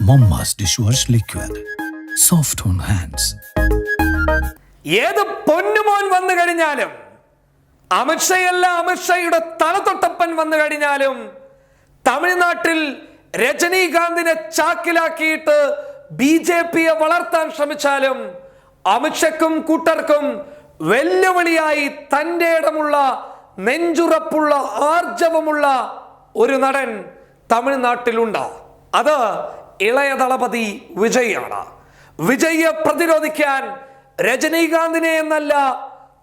Momma's wash liquid soft on hands ഏത് പൊന്നുമോൻ വന്നു കഴിഞ്ഞാലും അമിത്ഷയല്ല അമിത്ഷയുടെ തലതൊട്ടപ്പൻ വന്നു കഴിഞ്ഞാലും തമിഴ്നാട്ടിൽ രജനീകാന്തിനെ ചാക്കിലാക്കിയിട്ട് ബി ജെ പിയെ വളർത്താൻ ശ്രമിച്ചാലും അമിത്ഷയ്ക്കും കൂട്ടർക്കും വെല്ലുവിളിയായി തന്റെ ഇടമുള്ള നെഞ്ചുറപ്പുള്ള ആർജവമുള്ള ഒരു നടൻ തമിഴ്നാട്ടിലുണ്ട്. അത് ഇളയ ദളപതി വിജയാണ്. വിജയെ പ്രതിരോധിക്കാൻ രജനീകാന്തിനെ എന്നല്ല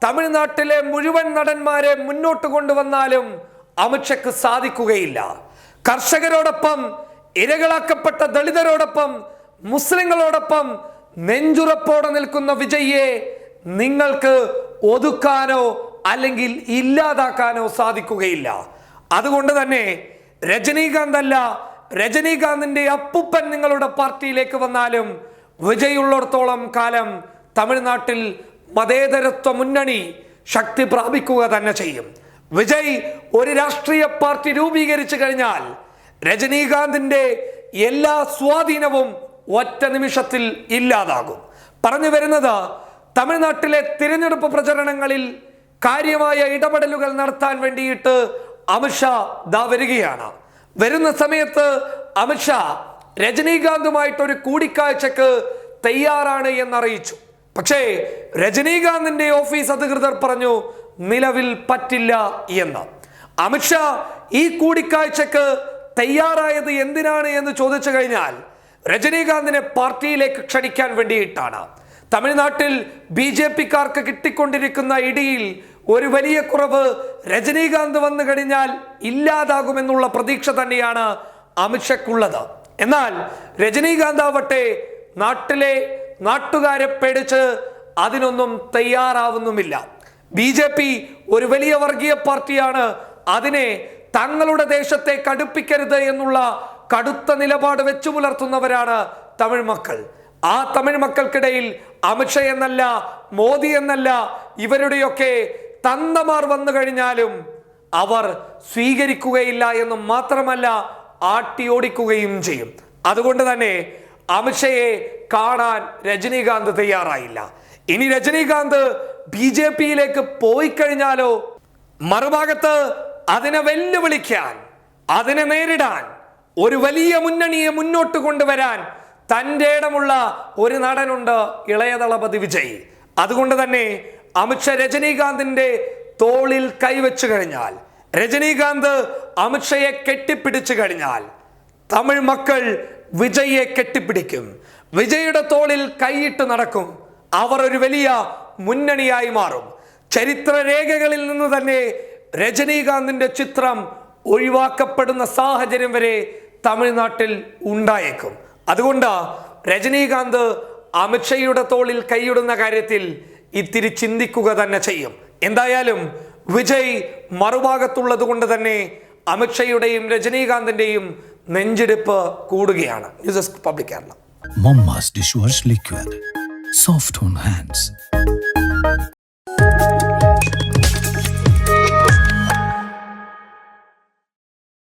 തമിഴ്നാട്ടിലെ മുഴുവൻ നടന്മാരെ മുന്നോട്ട് കൊണ്ടുവന്നാലും അമിത്ഷയ്ക്ക് സാധിക്കുകയില്ല. കർഷകരോടൊപ്പം ഇരകളാക്കപ്പെട്ട ദളിതരോടൊപ്പം മുസ്ലിങ്ങളോടൊപ്പം നെഞ്ചുറപ്പോടെ നിൽക്കുന്ന വിജയ്യെ നിങ്ങൾക്ക് ഒതുക്കാനോ അല്ലെങ്കിൽ ഇല്ലാതാക്കാനോ സാധിക്കുകയില്ല. അതുകൊണ്ട് തന്നെ രജനീകാന്ത് അല്ല രജനീകാന്തിന്റെ അപ്പുപ്പൻ നിങ്ങളുടെ പാർട്ടിയിലേക്ക് വന്നാലും വിജയുള്ളിടത്തോളം കാലം തമിഴ്നാട്ടിൽ മതേതരത്വ മുന്നണി ശക്തി പ്രാപിക്കുക തന്നെ ചെയ്യും. വിജയ് ഒരു രാഷ്ട്രീയ പാർട്ടി രൂപീകരിച്ചു കഴിഞ്ഞാൽ രജനീകാന്തിന്റെ എല്ലാ സ്വാധീനവും ഒറ്റ നിമിഷത്തിൽ ഇല്ലാതാകും. പറഞ്ഞു വരുന്നത് തമിഴ്നാട്ടിലെ തിരഞ്ഞെടുപ്പ് പ്രചരണങ്ങളിൽ കാര്യമായ ഇടപെടലുകൾ നടത്താൻ വേണ്ടിയിട്ട് അമിത്ഷാ ദാ വരികയാണ്. വരുന്ന സമയത്ത് അമിത്ഷാ രജനീകാന്തുമായിട്ട് ഒരു കൂടിക്കാഴ്ചക്ക് തയ്യാറാണ് എന്നറിയിച്ചു. പക്ഷേ രജനീകാന്തിന്റെ ഓഫീസ് അധികൃതർ പറഞ്ഞു നിലവിൽ പറ്റില്ല എന്ന്. അമിത്ഷാ ഈ കൂടിക്കാഴ്ചക്ക് തയ്യാറായത് എന്തിനാണ്? എന്ന് ചോദിച്ചു കഴിഞ്ഞാൽ രജനീകാന്തിനെ പാർട്ടിയിലേക്ക് ക്ഷണിക്കാൻ വേണ്ടിയിട്ടാണ്. തമിഴ്നാട്ടിൽ ബി ജെ പിക്കാർക്ക് കിട്ടിക്കൊണ്ടിരിക്കുന്ന ഇടിയിൽ ഒരു വലിയ കുറവ് രജനീകാന്ത് വന്നു കഴിഞ്ഞാൽ ഇല്ലാതാകുമെന്നുള്ള പ്രതീക്ഷ തന്നെയാണ് അമിത്ഷയ്ക്കുള്ളത്. എന്നാൽ രജനീകാന്ത് ആവട്ടെ നാട്ടിലെ നാട്ടുകാരെ പേടിച്ച് അതിനൊന്നും തയ്യാറാവുന്നുമില്ല. ബി ജെ പി ഒരു വലിയ വർഗീയ പാർട്ടിയാണ്. അതിനെ തങ്ങളുടെ ദേശത്തെ കടുപ്പിക്കരുത് എന്നുള്ള കടുത്ത നിലപാട് വെച്ചു പുലർത്തുന്നവരാണ് തമിഴ് മക്കൾ. ആ തമിഴ് മക്കൾക്കിടയിൽ അമിത്ഷ എന്നല്ല മോദി എന്നല്ല ഇവരുടെയൊക്കെ തന്തമാർ വന്നു കഴിഞ്ഞാലും അവർ സ്വീകരിക്കുകയില്ല എന്ന് മാത്രമല്ല ആട്ടിയോടിക്കുകയും ചെയ്യും. അതുകൊണ്ട് തന്നെ അമിത്ഷയെ കാണാൻ രജനീകാന്ത് തയ്യാറായില്ല. ഇനി രജനീകാന്ത് ബി ജെ പിയിലേക്ക് പോയി കഴിഞ്ഞാലോ മറുഭാഗത്ത് അതിനെ വെല്ലുവിളിക്കാൻ അതിനെ നേരിടാൻ ഒരു വലിയ മുന്നണിയെ മുന്നോട്ട് കൊണ്ടുവരാൻ തന്റെ ഇടമുള്ള ഒരു നടനുണ്ട് ഇളയദളപതി വിജയ്. അതുകൊണ്ട് തന്നെ അമിത്ഷാ രജനീകാന്തിന്റെ തോളിൽ കൈവച്ചു കഴിഞ്ഞാൽ രജനീകാന്ത് അമിത്ഷയെ കെട്ടിപ്പിടിച്ചു കഴിഞ്ഞാൽ തമിഴ് മക്കൾ വിജയെ കെട്ടിപ്പിടിക്കും. വിജയുടെ തോളിൽ കൈയിട്ട് നടക്കും. അവർ ഒരു വലിയ മുന്നണിയായി മാറും. ചരിത്ര രേഖകളിൽ നിന്ന് തന്നെ രജനീകാന്തിന്റെ ചിത്രം ഒഴിവാക്കപ്പെടുന്ന സാഹചര്യം വരെ തമിഴ്നാട്ടിൽ ഉണ്ടായേക്കും. അതുകൊണ്ട് രജനീകാന്ത് അമിത്ഷയുടെ തോളിൽ കൈയിടുന്ന കാര്യത്തിൽ ഇത്തിരി ചിന്തിക്കുക തന്നെ ചെയ്യും. എന്തായാലും വിജയ് മറുഭാഗത്തുള്ളത് കൊണ്ട് തന്നെ അമിത്ഷയുടെയും രജനീകാന്തിന്റെയും നെഞ്ചെടുപ്പ് കൂടുകയാണ്. News desk public Kerala. Liquid. Soft on hands.